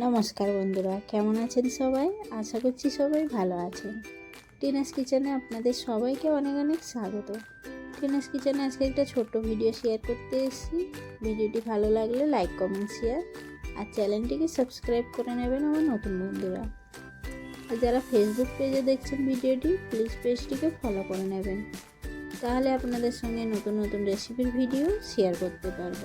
নমস্কার বন্ধুরা, কেমন আছেন সবাই? আশা করছি সবাই ভালো আছেন। টিনাস কিচেনে আপনাদের সবাইকে অনেক অনেক স্বাগত। টিনাস কিচেনে আজকে একটা ছোট্ট ভিডিও শেয়ার করতে এসেছি। ভিডিওটি ভালো লাগলে লাইক কমেন্ট শেয়ার আর চ্যানেলটিকে সাবস্ক্রাইব করে নেবেন আমার নতুন বন্ধুরা। আর যারা ফেসবুক পেজে দেখছেন ভিডিওটি প্লিজ পেজটিকে ফলো করে নেবেন। তাহলে আপনাদের সঙ্গে নতুন নতুন রেসিপির ভিডিও শেয়ার করতে পারব।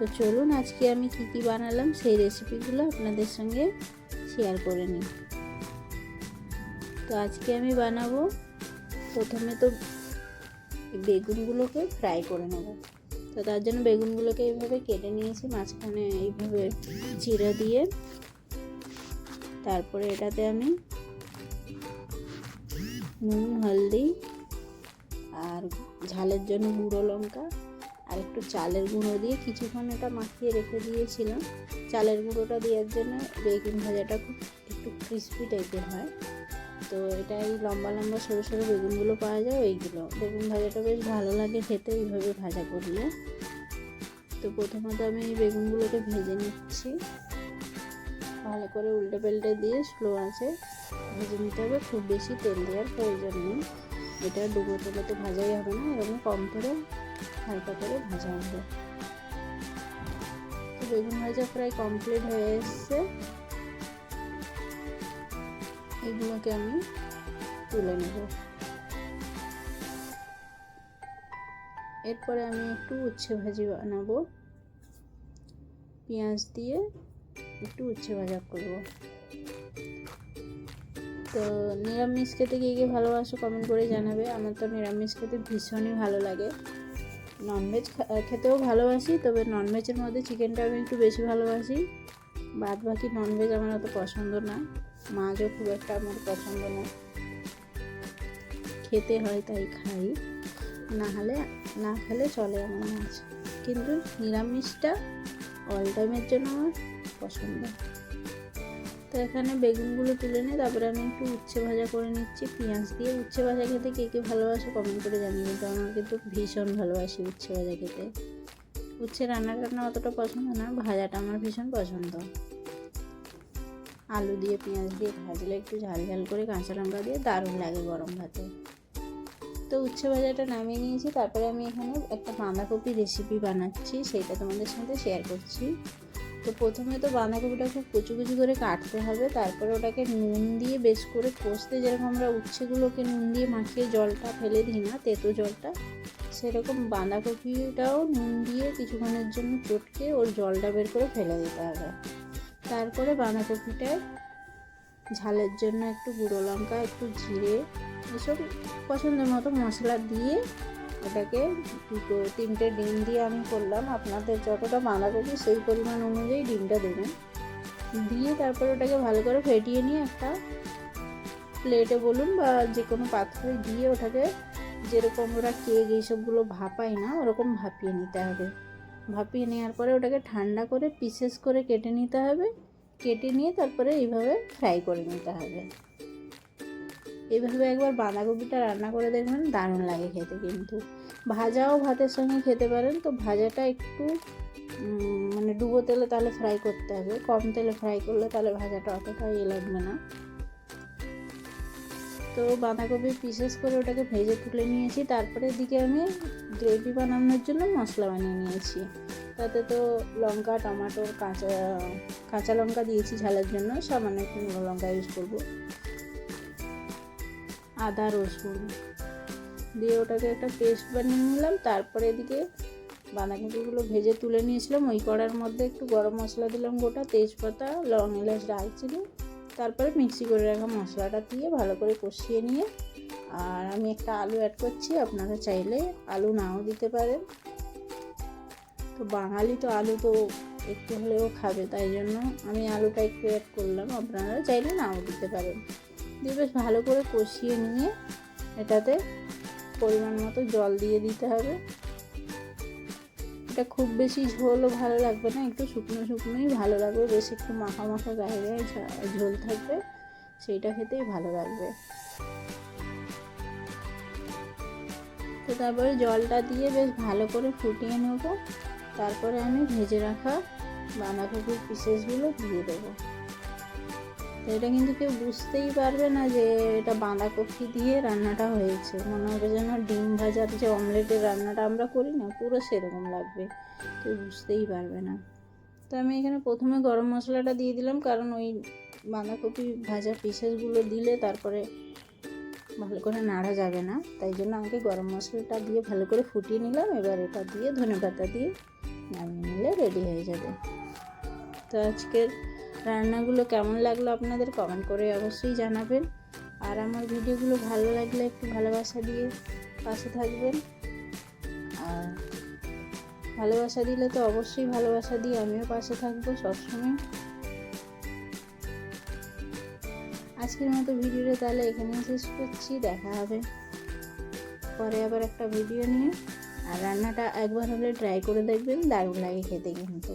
তো চলুন আজকে আমি কী কী বানালাম সেই রেসিপিগুলো আপনাদের সঙ্গে শেয়ার করে নিই। তো আজকে আমি বানাবো প্রথমে তো বেগুনগুলোকে ফ্রাই করে নেব। তো তার জন্য বেগুনগুলোকে এইভাবে কেটে নিয়েছি, মাঝখানে এইভাবে চিরা দিয়ে। তারপরে এটাতে আমি নুন, হলদি আর ঝালের জন্য গুঁড়ো লঙ্কা আর একটু চালের গুঁড়ো দিয়ে কিছুক্ষণ এটা মাখিয়ে রেখে দিয়েছিলাম। চালের গুঁড়োটা দেওয়ার জন্য বেগুন ভাজাটা খুব একটু ক্রিস্পি টাইপের হয়। তো এটা এই লম্বা লম্বা সরু সরু বেগুনগুলো পাওয়া যায়, ওইগুলো। বেগুন ভাজাটা বেশ ভালো লাগে খেতে, এইভাবে ভাজা করলে। তো প্রথমত আমি এই বেগুনগুলোকে ভেজে নিচ্ছি। ভালো করে উল্টে পাল্টে দিয়ে স্লো আছে। ভেজে নিতে হবে, খুব বেশি তেল দেওয়ার প্রয়োজন নেই। এটা ডুবো তেলে তো ভাজাই হবে না, এরকম কম করে হালকা করে ভাজা হবে। বেগুন ভাজা প্রায় কমপ্লিট হয়ে এসছে। এগুলোকে আমি তুলে নেব। এরপরে আমি একটু উচ্ছে ভাজি বানাবো। পেঁয়াজ দিয়ে একটু উচ্ছে ভাজা করব। তো নিরামিষ খেতে গিয়ে গিয়ে ভালোবাসো কমেন্ট করে জানাবে। আমার তো নিরামিষ খেতে ভীষণই ভালো লাগে। ননভেজ খেতেও ভালোবাসি, তবে ননভেজের মধ্যে চিকেনটা আমি একটু বেশি ভালোবাসি। বাদ বাকি ননভেজ আমার অত পছন্দ না। মাছও খুব একটা আমার পছন্দ না। খেতে হয় তাই খাই। না হলে, না খেলে চলে আমার মাছ। কিন্তু নিরামিষটা অল টাইমের জন্য আমার পছন্দ। তো এখানে বেগুনগুলো তুলে নিয়ে, তারপরে আমি একটু উচ্ছে ভাজা করে নিচ্ছি, পেঁয়াজ দিয়ে। উচ্ছে ভাজা খেতে কে কে ভালোবাসে কমেন্ট করে জানিয়ে কিন্তু আমার কিন্তু ভীষণ ভালোবাসি উচ্ছে ভাজা খেতে। উচ্ছে রান্না টান্না অতটা পছন্দ না, ভাজাটা আমার ভীষণ পছন্দ। আলু দিয়ে, পেঁয়াজ দিয়ে ভাজলে একটু ঝাল ঝাল করে কাঁচা লঙ্কা দিয়ে দারুণ লাগে গরম ভাতে। তো উচ্ছে ভাজাটা নামিয়ে নিয়েছি, তারপরে আমি এখানে একটা বাঁধাকপি রেসিপি বানাচ্ছি, সেটা তোমাদের সাথে শেয়ার করছি। তো প্রথমে তো বাঁধাকপিটা খুব কুচু কুচু করে কাটতে হবে, তারপরে ওটাকে নুন দিয়ে বেশ করে কষতে যেরকম আমরা উচ্ছেগুলোকে নুন দিয়ে মাখিয়ে জলটা ফেলে দিই না, তেতো জলটা, সেরকম বাঁধাকপিটাও নুন দিয়ে কিছুক্ষণের জন্য চটকে ওর জলটা বের করে ফেলে দিতে হবে। তারপরে বাঁধাকপিটায় ঝালের জন্য একটু গুঁড়ো লঙ্কা, একটু জিরে, এসব পছন্দের মতো মশলা দিয়ে এটাকে দুটো, তিনটে ডিম দিয়ে আমি করলাম। আপনাদের যতটা বাঁধাকপি সেই পরিমাণ অনুযায়ী ডিমটা দেবেন। দিয়ে তারপর ওটাকে ভালো করে ফেটিয়ে নিয়ে একটা প্লেটে বলুন বা যে কোনো পাত্রে দিয়ে ওটাকে যেরকম ওরা কেক এইসবগুলো ভাপায় না, ওরকম ভাপিয়ে নিতে হবে। ভাপিয়ে নেওয়ার পরে ওটাকে ঠান্ডা করে পিসেস করে কেটে নিতে হবে। কেটে নিয়ে তারপরে এইভাবে ফ্রাই করে নিতে হবে। এইভাবে একবার বাঁধাকপিটা রান্না করে দেখবেন দারুণ লাগে খেতে কিন্তু। ভাজাও ভাতের সঙ্গে খেতে পারেন, তো ভাজাটা একটু মানে ডুবো তেলে তাহলে ফ্রাই করতে হবে, কম তেলে ফ্রাই করলে তাহলে ভাজাটা অতটা ইয়ে লাগবে না। তো বাঁধাকপি পিসেস করে ওটাকে ভেজে তুলে নিয়েছি, তারপরে দিকে আমি গ্রেভি বানানোর জন্য মশলা বানিয়ে নিয়েছি। তাতে তো লঙ্কা টমাটোর কাঁচা কাঁচা লঙ্কা দিয়েছি ঝালের জন্য, সামান্য একটু লঙ্কা ইউজ করব। আদা রসুন দিয়ে ওটাকে একটা পেস্ট বানিয়ে নিলাম। তারপরে এদিকে বাঁধাকপিগুলো ভেজে তুলে নিয়েছিলাম। ওই কড়ার মধ্যে একটু গরম মশলা দিলাম গোটা তেজপাতা, লং এলাচ, দারচিনি, তারপরে মিক্সি করে রাখা মশলাটা দিয়ে ভালো করে কষিয়ে নিয়ে, আর আমি একটা আলু অ্যাড করছি, আপনারা চাইলে আলু নাও দিতে পারেন। তো বাঙালি তো আলু তো একটু হলেও খাবে, তাই জন্য আমি আলুটা একটু অ্যাড করলাম। আপনারা চাইলে নাও দিতে পারেন। দিয়ে বেশ ভালো করে কষিয়ে নিয়ে এটাতে পরিমাণ মতো জল দিয়ে দিতে হবে। এটা খুব বেশি ঝোলও ভালো লাগবে না, একটু শুকনো শুকনোই ভালো লাগবে, বেশ একটু মাখা মাখা গায়ে গায়ে ঝোল থাকবে, সেইটা খেতেই ভালো লাগবে। তো তারপরে জলটা দিয়ে বেশ ভালো করে ফুটিয়ে নেব, তারপরে আমি ভেজে রাখা বাঁধাকপির পিসেসগুলো দিয়ে দেবো। এটা কিন্তু কেউ বুঝতেই পারবে না যে এটা বাঁধাকপি দিয়ে রান্নাটা হয়েছে। মনে হবে যেন ডিম ভাজার যে অমলেটের রান্নাটা আমরা করি না, পুরো সেরকম লাগবে। কেউ বুঝতেই পারবে না। তো আমি এখানে প্রথমে গরম মশলাটা দিয়ে দিলাম, কারণ ওই বাঁধাকপি ভাজা পিসেসগুলো দিলে তারপরে ভালো করে নাড়া যাবে না। তাই জন্য আমাকে গরম মশলাটা দিয়ে ভালো করে ফুটিয়ে নিলাম। এবার এটা দিয়ে ধনে পাতা দিয়ে নামিয়ে নিলে রেডি হয়ে যাবে। তো আজকের রান্নাগুলো কেমন লাগল আপনাদের কমেন্ট করে অবশ্যই জানাবেন। আর আমার ভিডিওগুলো ভালো লাগলে একটু ভালোবাসা দিয়ে পাশে থাকবেন। আর ভালোবাসা দিলে তো অবশ্যই ভালোবাসা দিয়ে আমিও পাশে থাকব সবসময়। আজকের মতো ভিডিওটা তাহলে এখানেই শেষ করছি, দেখা হবে পরে আবার একটা ভিডিও নিয়ে। আর রান্নাটা একবার হলে ট্রাই করে দেখবেন, দারুণ লাগে খেতে কিন্তু।